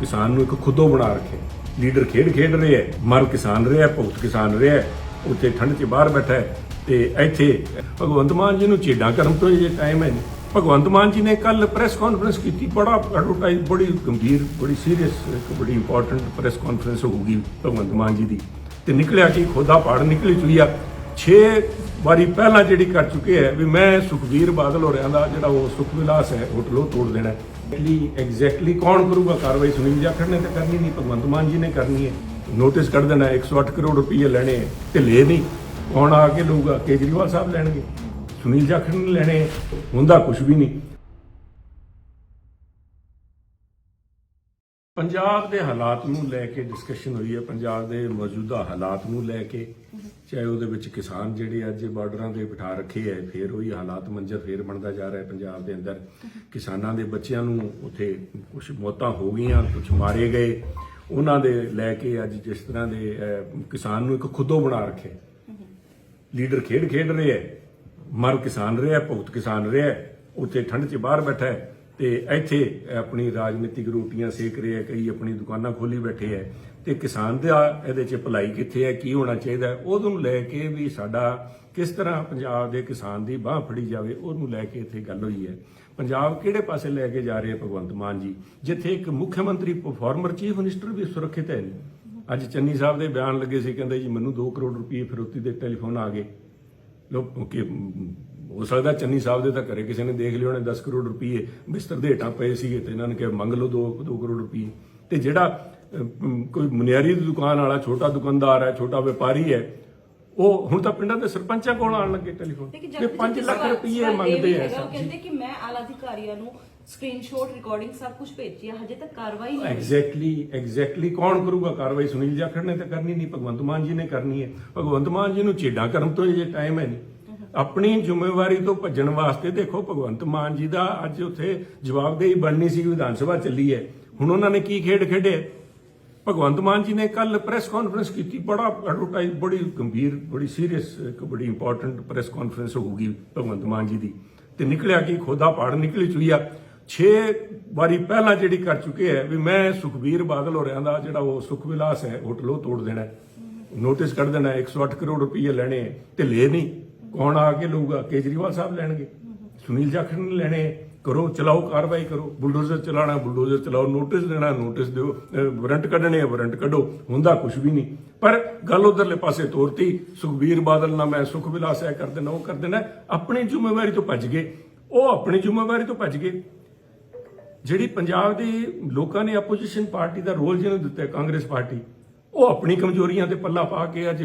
ਕਿਸਾਨ ਨੂੰ ਇੱਕ ਖੁਦੋ ਬਣਾ ਰੱਖੇ। ਲੀਡਰ ਖੇਡ ਖੇਡ ਰਿਹਾ ਹੈ ਮਰ ਕਿਸਾਨ ਰਿਹਾ, ਭੁਗਤ ਕਿਸਾਨ ਰਿਹਾ ਉੱਥੇ ਠੰਡ 'ਚ ਬਾਹਰ ਬੈਠਾ ਹੈ ਤੇ ਇੱਥੇ ਭਗਵੰਤ ਮਾਨ ਜੀ ਨੂੰ ਚੇਡਾਂ ਕਰਨ ਤੋਂ ਇਹ ਟਾਈਮ ਹੈ ਭਗਵੰਤ ਮਾਨ ਜੀ ਨੇ ਕੱਲ ਪ੍ਰੈਸ ਕਾਨਫਰੰਸ ਕੀਤੀ, ਬੜਾ ਐਡਵਰਟਾਈਜ਼ ਬੜੀ ਗੰਭੀਰ, ਬੜੀ ਸੀਰੀਅਸ ਇੱਕ ਬੜੀ ਇੰਪੋਰਟੈਂਟ ਪ੍ਰੈਸ ਕਾਨਫਰੰਸ ਹੋਊਗੀ ਭਗਵੰਤ ਮਾਨ ਜੀ ਦੀ। ਤੇ ਨਿਕਲਿਆ ਕਿ ਖੋਦਾ ਪਾੜ ਨਿਕਲੀ ਚੁਈ ਆ। 6 ਵਾਰੀ ਪਹਿਲਾਂ ਜਿਹੜੀ ਕਰ ਚੁੱਕੇ ਹੈ ਵੀ ਮੈਂ ਸੁਖਵੀਰ ਬਾਦਲ ਹੋਰਿਆਂ ਦਾ ਜਿਹੜਾ ਉਹ ਸੁਖ ਵਿਲਾਸ ਹੈ ਹੋਟਲ ਉਹ ਤੋੜ ਦੇਣਾ ਐਗਜ਼ੈਕਟਲੀ ਐਗਜ਼ੈਕਟਲੀ ਕੌਣ ਕਰੂਗਾ? ਕਾਰਵਾਈ ਸੁਨੀਲ ਜਾਖੜ ਨੇ ਤਾਂ ਕਰਨੀ ਨਹੀਂ ਭਗਵੰਤ ਮਾਨ ਜੀ ਨੇ ਕਰਨੀ ਹੈ। ਨੋਟਿਸ ਕੱਢ ਦੇਣਾ ਹੈ, 108 ਕਰੋੜ ਰੁਪਏ ਲੈਣੇ ਤੇ ਲੈ ਨਹੀਂ। ਕੌਣ ਆ ਕੇ ਲਊਗਾ? ਕੇਜਰੀਵਾਲ ਸਾਹਿਬ ਲੈਣਗੇ। ਸੁਨੀਲ ਜਾਖੜ ਨੇ ਲੈਣੇ ਹੁੰਦਾ ਕੁਝ ਵੀ ਨਹੀਂ। ਪੰਜਾਬ ਦੇ ਹਾਲਾਤ ਨੂੰ ਲੈ ਕੇ ਡਿਸਕਸ਼ਨ ਹੋਈ ਹੈ ਪੰਜਾਬ ਦੇ ਮੌਜੂਦਾ ਹਾਲਾਤ ਨੂੰ ਲੈ ਕੇ। ਚਾਹੇ ਉਹਦੇ ਵਿੱਚ ਕਿਸਾਨ ਜਿਹੜੇ ਅੱਜ ਬਾਰਡਰਾਂ ਦੇ ਬਿਠਾ ਰੱਖੇ ਹੈ ਫੇਰ ਉਹੀ ਹਾਲਾਤ ਮੰਜ਼ਰ ਫੇਰ ਬਣਦਾ ਜਾ ਰਿਹਾ ਪੰਜਾਬ ਦੇ ਅੰਦਰ। ਕਿਸਾਨਾਂ ਦੇ ਬੱਚਿਆਂ ਨੂੰ ਉੱਥੇ ਕੁਝ ਮੌਤਾਂ ਹੋ ਗਈਆਂ ਕੁਝ ਮਾਰੇ ਗਏ। ਉਹਨਾਂ ਦੇ ਲੈ ਕੇ ਅੱਜ ਜਿਸ ਤਰ੍ਹਾਂ ਦੇ ਕਿਸਾਨ ਨੂੰ ਇੱਕ ਖੁਦੋ ਬਣਾ ਰੱਖੇ ਲੀਡਰ ਖੇਡ ਖੇਡ ਰਿਹਾ ਹੈ ਮਰ ਕਿਸਾਨ ਰਿਹਾ, ਭੁਗਤ ਕਿਸਾਨ ਰਿਹਾ, ਉੱਥੇ ਠੰਡ 'ਚ ਬਾਹਰ ਬੈਠਾ ਹੈ ਤੇ ਇੱਥੇ ਆਪਣੀ ਰਾਜਨੀਤਿਕ ਰੋਟੀਆਂ ਸੇਕ ਰਹੇ ਰਿਹਾ ਕਈ ਆਪਣੀ ਦੁਕਾਨਾਂ ਖੋਲੀ ਬੈਠੇ ਹੈ ਤੇ ਕਿਸਾਨ ਦਾ ਇਹਦੇ 'ਚ ਭਲਾਈ ਕਿੱਥੇ ਹੈ ਕੀ ਹੋਣਾ ਚਾਹੀਦਾ? ਉਹਨੂੰ ਲੈ ਕੇ ਵੀ ਸਾਡਾ ਕਿਸ ਤਰ੍ਹਾਂ ਪੰਜਾਬ ਦੇ ਕਿਸਾਨ ਦੀ ਬਾਹ ਫੜੀ ਜਾਵੇ, ਉਹਨੂੰ ਲੈ ਕੇ ਇੱਥੇ ਗੱਲ ਹੋਈ ਹੈ। ਪੰਜਾਬ ਕਿਹੜੇ ਪਾਸੇ ਲੈ ਕੇ ਜਾ ਰਹੇ ਭਗਵੰਤ ਮਾਨ ਜੀ? ਜਿੱਥੇ ਇੱਕ ਮੁੱਖ ਮੰਤਰੀ ਫਾਰਮਰ ਚੀਫ ਮਿਨਿਸਟਰ ਵੀ ਸੁਰੱਖਿਅਤ ਹੈ। ਨਹੀਂ ਅੱਜ ਚੰਨੀ ਸਾਹਿਬ ਦੇ ਬਿਆਨ ਲੱਗੇ ਸੀ, ਕਹਿੰਦੇ ਜੀ, ਮੈਨੂੰ 2 ਕਰੋੜ ਰੁਪਏ ਫਿਰੋਤੀ ਦੇ ਟੈਲੀਫੋਨ ਆ ਗਏ। ਲੋਕ ਕਿ ਹੋ ਸਕਦਾ ਚੰਨੀ ਸਾਹਿਬ ਦੇ ਤਾਂ ਘਰੇ ਕਿਸੇ ਨੇ ਦੇਖ ਲਿਆ ਉਹਨੇ 10 ਕਰੋੜ ਰੁਪਏ ਬਿਸਤਰ ਦੇ ਹੇਠਾਂ ਪਏ ਸੀਗੇ ਤੇ ਇਹਨਾਂ ਨੇ ਕਿਹਾ ਮੰਗ ਲਓ 2 2 ਕਰੋੜ ਰੁਪਏ ਤੇ ਜਿਹੜਾ ਕੋਈ ਮੁਨਿਆਰੀ ਦੀ ਦੁਕਾਨ ਵਾਲਾ ਛੋਟਾ ਦੁਕਾਨਦਾਰ ਹੈ ਛੋਟਾ ਵਪਾਰੀ ਹੈ ਉਹ ਹੁਣ ਤਾਂ ਪਿੰਡਾਂ ਦੇ ਸਰਪੰਚਾਂ ਕੋਲ ਆਉਣ ਲੱਗੇ ਟੈਲੀਫੋਨ। ਤੇ ਜਦ 5 ਲੱਖ ਰੁਪਏ ਮੰਗਦੇ ਆ ਹੈਗਾ, ਉਹ ਕਹਿੰਦੇ ਕਿ ਮੈਂ ਆਲਾ ਅਧਿਕਾਰੀਆਂ ਨੂੰ ਸਕਰੀਨਸ਼ਾਟ ਰਿਕਾਰਡਿੰਗ ਸਭ ਕੁਝ ਭੇਜੀ ਹੈ ਹਜੇ ਤੱਕ ਕਾਰਵਾਈ ਨਹੀਂ ਐਗਜ਼ੈਕਟਲੀ ਐਗਜ਼ੈਕਟਲੀ ਕੌਣ ਕਰੂਗਾ ਕਾਰਵਾਈ? ਸੁਨੀਲ ਜਾਖੜ ਨੇ ਤਾਂ ਕਰਨੀ ਨਹੀਂ ਭਗਵੰਤ ਮਾਨ ਜੀ ਨੇ ਕਰਨੀ ਹੈ। ਭਗਵੰਤ ਮਾਨ ਜੀ ਨੂੰ ਚੇਡਾਂ ਕਰਨ ਤੋਂ ਇਹ ਟਾਈਮ ਹੈ ਨਹੀਂ। ਆਪਣੀ ਜ਼ਿੰਮੇਵਾਰੀ ਤੋਂ ਭੱਜਣ ਵਾਸਤੇ ਦੇਖੋ ਭਗਵੰਤ ਮਾਨ ਜੀ ਦਾ ਅੱਜ ਉੱਥੇ ਜਵਾਬਦੇਹੀ ਬਣਨੀ ਸੀ ਵਿਧਾਨ ਸਭਾ ਚੱਲੀ ਹੈ। ਹੁਣ ਉਹਨਾਂ ਨੇ ਕੀ ਖੇਡ ਖੇਡੇ? ਭਗਵੰਤ ਮਾਨ ਜੀ ਨੇ ਕੱਲ ਪ੍ਰੈਸ ਕਾਨਫਰੰਸ ਕੀਤੀ ਬੜਾ ਐਡਵਰਟਾਈਜ਼ ਬੜੀ ਗੰਭੀਰ ਬੜੀ ਸੀਰੀਅਸ ਇੱਕ ਬੜੀ ਇੰਪੋਰਟੈਂਟ ਪ੍ਰੈਸ ਕਾਨਫਰੰਸ ਹੋਊਗੀ ਭਗਵੰਤ ਮਾਨ ਜੀ ਦੀ। ਤੇ ਨਿਕਲਿਆ ਕਿ ਖੋਦਾ ਪਾੜ ਨਿਕਲੀ ਚੁਈ ਆ। 6 ਵਾਰੀ ਪਹਿਲਾਂ ਜਿਹੜੀ ਕਰ ਚੁੱਕੇ ਹੈ ਵੀ ਮੈਂ ਸੁਖਬੀਰ ਬਾਦਲ ਹੋਰਿਆਂ ਦਾ ਜਿਹੜਾ ਉਹ ਸੁਖ ਵਿਲਾਸ ਹੈ ਹੋਟਲ ਉਹ ਤੋੜ ਦੇਣਾ ਨੋਟਿਸ ਕੱਢ ਦੇਣਾ ਹੈ, 108 ਕਰੋੜ ਰੁਪਏ ਲੈਣੇ ਹੈ, ਤੇ ਲੈ ਨਹੀਂ। ਕੌਣ ਆ ਕੇ ਲਊਗਾ? ਕੇਜਰੀਵਾਲ ਸਾਹਿਬ ਲੈਣਗੇ। ਸੁਨੀਲ ਜਾਖੜ ਨੇ ਲੈਣੇ। ਕਰੋ, ਚਲਾਓ, ਕਾਰਵਾਈ ਕਰੋ। ਬੁਲਡੋਜ਼ਰ ਚਲਾਣਾ, ਬੁਲਡੋਜ਼ਰ ਚਲਾਓ, ਨੋਟਿਸ ਦੇਣਾ, ਨੋਟਿਸ ਦਿਓ। ਵਾਰੰਟ ਕੱਢਣੇ ਆ, ਵਾਰੰਟ ਕੱਢੋ। ਹੁੰਦਾ ਕੁਝ ਵੀ ਨਹੀਂ। ਪਰ ਗੱਲ ਉਧਰਲੇ ਪਾਸੇ ਤੋਰਤੀ। ਸੁਖਬੀਰ ਬਾਦਲ ਨਾਲ ਮੈਂ ਸੁਖ ਵਿਲਾਸ ਹੈ ਕਰ ਦੇਣਾ ਉਹ ਕਰ ਦੇਣਾ ਆਪਣੀ ਜ਼ਿੰਮੇਵਾਰੀ ਤੋਂ ਭੱਜ ਗਏ। ਉਹ ਆਪਣੀ ਜ਼ਿੰਮੇਵਾਰੀ ਤੋਂ ਭੱਜ ਗਏ। ਜਿਹੜੀ ਪੰਜਾਬ ਦੇ ਲੋਕਾਂ ਨੇ ਆਪੋਜੀਸ਼ਨ ਪਾਰਟੀ ਦਾ ਰੋਲ ਜਿਹਨੂੰ ਦਿੱਤਾ, ਕਾਂਗਰਸ ਪਾਰਟੀ, ਉਹ ਆਪਣੀ ਕਮਜ਼ੋਰੀਆਂ ਤੇ ਪੱਲਾ ਪਾ ਕੇ ਅੱਜ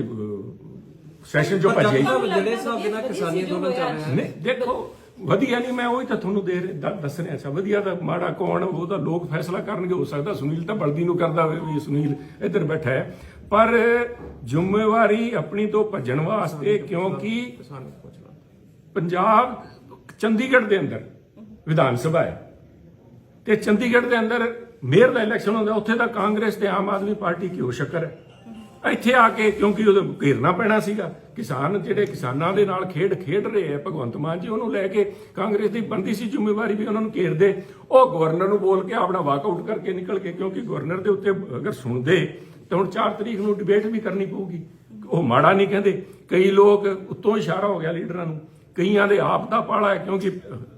ਸੈਸ਼ਨ ਚੋਂ ਭੱਜ ਜਿਹੜੇ ਹਿਸਾਬ ਦੇ ਨਾਲ ਕਿਸਾਨੀ ਅੰਦੋਲਨ ਚੱਲ ਰਿਹਾ। ਹੈ ਨਹੀਂ ਦੇਖੋ ਵਧੀਆ ਨਹੀਂ ਮੈਂ ਉਹੀ ਤਾਂ ਤੁਹਾਨੂੰ ਦੇ ਰਿਹਾ- ਦ- ਦੱਸ ਰਿਹਾ ਅੱਛਾ ਵਧੀਆ ਤਾਂ ਮਾੜਾ ਕੌਣ ਉਹ ਤਾਂ ਲੋਕ ਫੈਸਲਾ ਕਰਨਗੇ ਹੋ ਸਕਦਾ ਸੁਨੀਲ ਤਾਂ ਬਲਦੀ ਨੂੰ ਕਰਦਾ ਹੋਵੇ ਵੀ ਸੁਨੀਲ ਇੱਧਰ ਬੈਠਾ ਹੈ। ਪਰ ਜ਼ਿੰਮੇਵਾਰੀ ਆਪਣੀ ਤੋਂ ਭੱਜਣ ਵਾਸਤੇ ਕਿਉਂਕਿ ਕਿਸਾਨ ਨੂੰ ਪੁੱਛਣਾ ਪੰਜਾਬ ਚੰਡੀਗੜ੍ਹ ਦੇ ਅੰਦਰ ਵਿਧਾਨ ਸਭਾ ਹੈ। ਤੇ ਚੰਡੀਗੜ੍ਹ ਦੇ ਅੰਦਰ ਮੇਅਰ ਦਾ ਇਲੈਕਸ਼ਨ ਹੁੰਦਾ ਉੱਥੇ ਤਾਂ ਕਾਂਗਰਸ ਤੇ ਆਮ ਆਦਮੀ ਪਾਰਟੀ ਕਿਉਂ ਸ਼ੱਕਰ ਹੈ? ਇੱਥੇ ਆ ਕੇ, ਕਿਉਂਕਿ ਉਹਦੇ ਘੇਰਨਾ ਪੈਣਾ ਸੀਗਾ। ਕਿਸਾਨ ਜਿਹੜੇ ਕਿਸਾਨਾਂ ਦੇ ਨਾਲ ਖੇਡ ਖੇਡ ਰਹੇ ਆ, ਭਗਵੰਤ ਮਾਨ ਜੀ ਉਹਨੂੰ ਲੈ ਕੇ ਕਾਂਗਰਸ ਦੀ ਬੰਦੀ ਸੀ ਜ਼ਿੰਮੇਵਾਰੀ ਵੀ ਉਹਨਾਂ ਨੂੰ ਘੇਰਦੇ। ਉਹ ਗਵਰਨਰ ਨੂੰ ਬੋਲ ਕੇ ਆਪਣਾ ਵਾਕਆਊਟ ਕਰਕੇ ਨਿਕਲ ਕੇ ਕਿਉਂਕਿ ਗਵਰਨਰ ਦੇ ਉੱਤੇ ਅਗਰ ਸੁਣਦੇ, ਤਾਂ ਹੁਣ 4 ਤਰੀਕ ਨੂੰ ਡਿਬੇਟ ਵੀ ਕਰਨੀ ਪਊਗੀ। ਉਹ ਮਾੜਾ ਨਹੀਂ ਕਹਿੰਦੇ। ਕਈ ਲੋਕ ਉੱਤੋਂ ਇਸ਼ਾਰਾ ਹੋ ਗਿਆ ਲੀਡਰਾਂ ਨੂੰ। ਕਈਆਂ ਦੇ ਆਪ ਦਾ ਪਾਲਾ ਹੈ, ਕਿਉਂਕਿ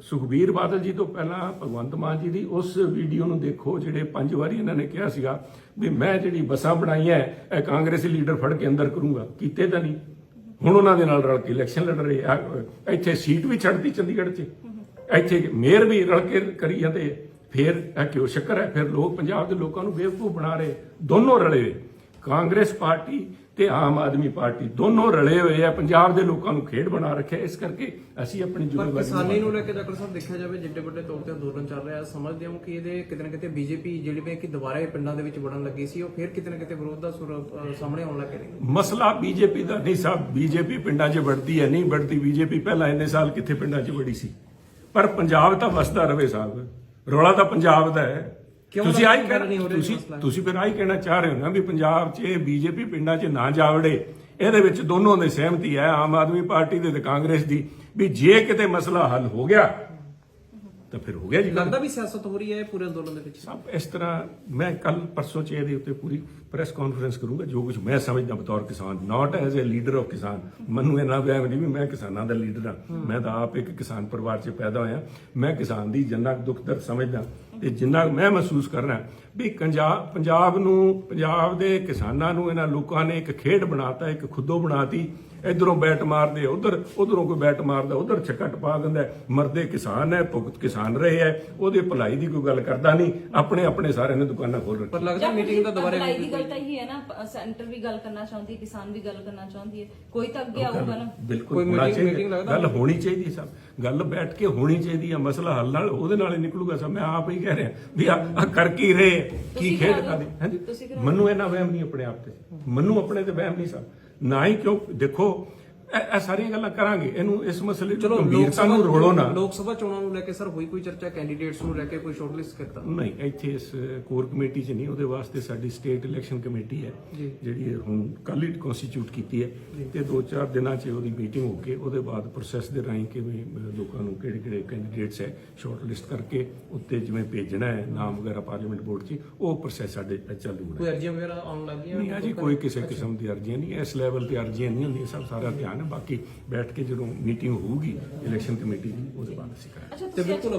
ਸੁਖਬੀਰ ਬਾਦਲ ਜੀ ਤੋਂ ਪਹਿਲਾਂ ਭਗਵੰਤ ਮਾਨ ਜੀ ਦੀ ਉਸ ਵੀਡੀਓ ਨੂੰ ਦੇਖੋ, ਜਿਹੜੇ ਪੰਜ ਵਾਰੀ ਇਹਨਾਂ ਨੇ ਕਿਹਾ ਸੀਗਾ ਵੀ ਮੈਂ ਜਿਹੜੀ ਬੱਸਾਂ ਬਣਾਈਆਂ ਇਹ ਕਾਂਗਰਸੀ ਲੀਡਰ ਫੜ ਕੇ ਅੰਦਰ ਕਰੂੰਗਾ। ਕੀਤੇ ਤਾਂ ਨਹੀਂ। ਹੁਣ ਉਹਨਾਂ ਦੇ ਨਾਲ ਰਲ ਕੇ ਇਲੈਕਸ਼ਨ ਲੜ ਰਹੇ ਆ। ਇੱਥੇ ਸੀਟ ਵੀ ਛੱਡਦੀ ਚੰਡੀਗੜ੍ਹ 'ਚ। ਇੱਥੇ ਮੇਅਰ ਵੀ ਰਲ ਕੇ ਕਰੀ ਜਾਂਦੇ ਫਿਰ ਇਹ ਕਿਉਂ ਸ਼ੱਕਰ ਹੈ ਫਿਰ ਲੋਕ ਪੰਜਾਬ ਦੇ ਲੋਕਾਂ ਨੂੰ ਬੇਵਕੂਫ ਬਣਾ ਰਹੇ। ਦੋਨੋਂ ਰਲੇ ਕਾਂਗਰਸ ਪਾਰਟੀ ਤੇ ਆਮ ਆਦਮੀ ਪਾਰਟੀ ਦੋਨੋਂ ਰਲੇ ਹੋਏ ਆ ਪੰਜਾਬ ਦੇ ਲੋਕਾਂ ਨੂੰ ਖੇਡ ਬਣਾ ਰੱਖਿਆ ਇਸ ਕਰਕੇ ਅਸੀਂ ਆਪਣੀ ਪਰ ਜ਼ਿੰਮੇਵਾਰੀ ਕਿਸਾਨੀ ਨੂੰ ਲੈ ਕੇ ਡਾਕਟਰ ਸਾਹਿਬ ਦੇਖਿਆ ਜਾਵੇ ਜਿੱਡੇ ਵੱਡੇ ਤੌਰ ਤੇ ਅੰਦੋਲਨ ਚੱਲ ਰਿਹਾ ਸਮਝਦੇ ਹਾਂ ਕਿ ਇਹਦੇ ਕਿਤੇ ਨਾ ਕਿਤੇ ਬੀਜੇਪੀ ਜਿਹੜੀ ਵੀ ਕਿ ਦੁਬਾਰਾ ਇਹ ਪਿੰਡਾਂ ਦੇ ਵਿੱਚ ਵੜਨ ਲੱਗੀ ਸੀ ਉਹ ਫਿਰ ਕਿਤੇ ਨਾ ਕਿਤੇ ਵਿਰੋਧ ਦਾ ਸੁਰ ਅ, ਸਾਹਮਣੇ ਆਉਣ ਲੱਗੇ ਨੇ। ਮਸਲਾ ਬੀਜੇਪੀ ਦਾ ਨਹੀਂ ਸਾਹਿਬ ਬੀਜੇਪੀ ਪਿੰਡਾਂ 'ਚ ਵੜਦੀ ਹੈ ਨਹੀਂ ਵੜਦੀ ਬੀਜੇਪੀ ਪਹਿਲਾਂ ਇੰਨੇ ਸਾਲ ਕਿੱਥੇ ਪਿੰਡਾਂ 'ਚ ਵੜੀ ਸੀ? ਪਰ ਪੰਜਾਬ ਤਾਂ ਵਸਦਾ ਰਵੇ ਸਾਹਿਬ ਰੌਲਾ ਤਾਂ ਪੰਜਾਬ ਦਾ ਹੈ। ਕਿਉਂ ਤੁਸੀਂ ਗੱਲ ਕਹਿਣਾ ਤੁਸੀਂ? ਤੁਸੀਂ ਫਿਰ ਆਈ ਕਹਿਣਾ ਚਾਹ ਰਹੇ ਹੋ ਨਾ ਵੀ ਪੰਜਾਬ 'ਚ ਇਹ ਬੀਜੇਪੀ ਪਿੰਡਾਂ 'ਚ ਨਾ ਜਾਵੜੇ। ਇਹਦੇ ਵਿੱਚ ਦੋਨੋਂ ਦੀ ਸਹਿਮਤੀ ਹੈ ਆਮ ਆਦਮੀ ਪਾਰਟੀ ਦੇ ਤੇ ਕਾਂਗਰਸ ਦੀ ਵੀ ਜੇ ਕਿਤੇ ਮਸਲਾ ਹੱਲ ਹੋ ਗਿਆ ਤਾਂ ਫਿਰ ਹੋ ਗਿਆ ਜੀ। ਲੱਗਦਾ ਵੀ ਸਿਆਸਤ ਹੋ ਰਹੀ ਹੈ ਪੂਰੇ ਅੰਦੋਲਨ ਦੇ ਵਿੱਚ। ਸਭ ਇਸ ਤਰ੍ਹਾਂ ਮੈਂ ਕੱਲ ਪਰਸੋਂ ਚ ਇਹਦੇ ਉੱਤੇ ਪੂਰੀ ਪ੍ਰੈਸ ਕਾਨਫਰੰਸ ਕਰੂੰਗਾ ਜੋ ਕੁਝ ਮੈਂ ਸਮਝਦਾ ਬਤੌਰ ਕਿਸਾਨ not as a leader of kisan. ਮੈਨੂੰ ਇਹਨਾਂ ਵਹਿਮ ਨਹੀਂ ਵੀ ਮੈਂ ਕਿਸਾਨਾਂ ਦਾ ਲੀਡਰ ਹਾਂ। ਮੈਂ ਤਾਂ ਆਪ ਇੱਕ ਕਿਸਾਨ ਪਰਿਵਾਰ 'ਚ ਪੈਦਾ ਹੋਇਆ। ਮੈਂ ਕਿਸਾਨ ਦੀ ਜਿੰਨਾ ਦੁੱਖ ਦਰਦ ਸਮਝਦਾ। ਤੇ ਜਿੰਨਾ ਮੈਂ ਮਹਿਸੂਸ ਕਰਨਾ ਵੀ ਪੰਜਾਬ ਪੰਜਾਬ ਨੂੰ, ਪੰਜਾਬ ਦੇ ਕਿਸਾਨਾਂ ਨੂੰ, ਇਹਨਾਂ ਲੋਕਾਂ ਨੇ ਇੱਕ ਖੇਡ ਬਣਾਤਾ, ਇੱਕ ਖੁੱਦੋ ਬਣਾਤੀ ਇਧਰੋਂ ਬੈਟ ਮਾਰਦੇ ਉਧਰ ਉਧਰੋਂ ਕੋਈ ਬੈਟ ਮਾਰਦਾ ਉਧਰ ਛੱਕਾ ਟਪਾ ਦਿੰਦਾ ਹੈ। ਮਰਦੇ ਕਿਸਾਨ ਹੈ ਭੁਗਤ ਕਿਸਾਨ ਰਹੇ ਹੈ। ਉਹਦੇ ਭਲਾਈ ਦੀ ਕੋਈ ਗੱਲ ਕਰਦਾ ਨਹੀਂ। ਆਪਣੇ ਆਪਣੇ ਸਾਰਿਆਂ ਨੇ ਦੁਕਾਨਾਂ ਖੋਲ ਰੱਖੀਆਂ। ਪਰ ਲੱਗਦਾ ਮੀਟਿੰਗ ਦਾ ਦੁਬਾਰਾ ਲੜਾਈ ਦੀ ਗੱਲ ਤਾਂ ਇਹੀ ਹੈ ਨਾ ਸੈਂਟਰ ਵੀ ਗੱਲ ਕਰਨਾ ਚਾਹੁੰਦੀ ਹੈ ਕਿਸਾਨ ਵੀ ਗੱਲ ਕਰਨਾ ਚਾਹੁੰਦੀ ਹੈ। ਕੋਈ ਤਾਂ ਅੱਗੇ ਆਊਗਾ ਨਾ। ਬਿਲਕੁਲ ਕੋਈ ਹੋਣਾ ਚਾਹੀਦਾ। ਗੱਲ ਹੋਣੀ ਚਾਹੀਦੀ ਹੈ ਸਭ ਗੱਲ ਬੈਠ ਕੇ ਹੋਣੀ ਚਾਹੀਦੀ ਹੈ। ਮਸਲਾ ਹੱਲ ਨਾਲ ਉਹਦੇ ਨਾਲ ਹੀ ਨਿਕਲੂਗਾ ਸਭ ਮੈਂ ਆਪ ਹੀ ਕਹਿ ਰਿਹਾ ਵੀ ਆ ਆ ਕਰ ਕੀ ਰਹੇ? ਹੈ, ਕੀ ਖੇਡ ਕਰਾ ਦਿਓ। ਕਾਦੀ ਹਾਂਜੀ। ਤੁਸੀਂ ਕਰਾ ਮੈਨੂੰ ਇਹਨਾਂ ਵਹਿਮ ਨਹੀਂ ਆਪਣੇ ਆਪ ਤੇ। ਮੈਨੂੰ ਆਪਣੇ ਤੇ ਵਹਿਮ ਨਹੀਂ ਸਭ ਨਾ ਹੀ ਕਿਉਂ? ਦੇਖੋ ਇਹ ਇਹ ਸਾਰੀਆਂ ਗੱਲਾਂ ਕਰਾਂਗੇ। ਇਹਨੂੰ ਇਸ ਮਸਲੇ ਨੂੰ ਗੰਭੀਰਤਾ ਨੂੰ ਰੋੜੋ ਨਾ ਲੋਕ ਸਭਾ ਚੋਣਾਂ ਨੂੰ ਲੈ ਕੇ ਸਰ ਹੋਈ ਕੋਈ ਚਰਚਾ ਕੈਂਡੀਡੇਟਸ ਨੂੰ ਲੈ ਕੇ ਕੋਈ ਸ਼ਾਰਟਲਿਸਟ ਕੀਤਾ? ਨਹੀਂ ਇੱਥੇ ਇਸ ਕੋਰ ਕਮੇਟੀ 'ਚ ਨਹੀਂ ਉਹਦੇ ਵਾਸਤੇ ਸਾਡੀ ਸਟੇਟ ਇਲੈਕਸ਼ਨ ਕਮੇਟੀ ਹੈ। ਜਿਹੜੀ ਹੁਣ ਕੱਲ ਹੀ ਕਨਸਟੀਟਿਊਟ ਕੀਤੀ ਹੈ। ਤੇ ਦੋ ਚਾਰ ਦਿਨਾਂ 'ਚ ਉਹਦੀ ਮੀਟਿੰਗ ਹੋ ਕੇ ਉਹਦੇ ਬਾਅਦ ਪ੍ਰੋਸੈਸ ਦੇ ਰਾਹੀਂ ਕਿਵੇਂ ਲੋਕਾਂ ਨੂੰ ਕਿਹੜੇ ਕਿਹੜੇ ਕੈਂਡੀਡੇਟਸ ਹੈ ਸ਼ਾਰਟ ਲਿਸਟ ਕਰਕੇ ਉੱਤੇ ਜਿਵੇਂ ਭੇਜਣਾ ਹੈ ਨਾਮ ਵਗੈਰਾ ਪਾਰਲੀਮੈਂਟ ਬੋਰਡ 'ਚ ਉਹ ਪ੍ਰੋਸੈਸ ਸਾਡੇ ਚਾਲੂ ਹੋਣਾ ਕੋਈ ਅਰਜ਼ੀਆਂ ਵਗੈਰਾ ਆਉਣ ਲੱਗ ਗਈਆਂ? ਨਹੀਂ ਅਜੇ ਕੋਈ ਕਿਸੇ ਕਿਸਮ ਦੀ ਅਰਜ਼ੀਆਂ ਨਹੀਂ ਇਸ ਲੈਵਲ ਤੇ ਅਰਜ਼ੀਆਂ ਨਹੀਂ ਹੁੰਦੀਆਂ ਸਭ ਸਾਰਾ ਧਿਆਨ ਹੈ ਬਾਕੀ ਬੈਠ ਕੇ ਜਦੋਂ ਮੀਟਿੰਗ ਹੋਊਗੀ ਇਲੈਕਸ਼ਨ ਕਮੇਟੀ ਦੀ ਉਹਦੇ ਬਾਅਦ ਅਸੀਂ ਕਰਾਂਗੇ। ਅੱਛਾ ਤੇ ਬਿਲਕੁਲ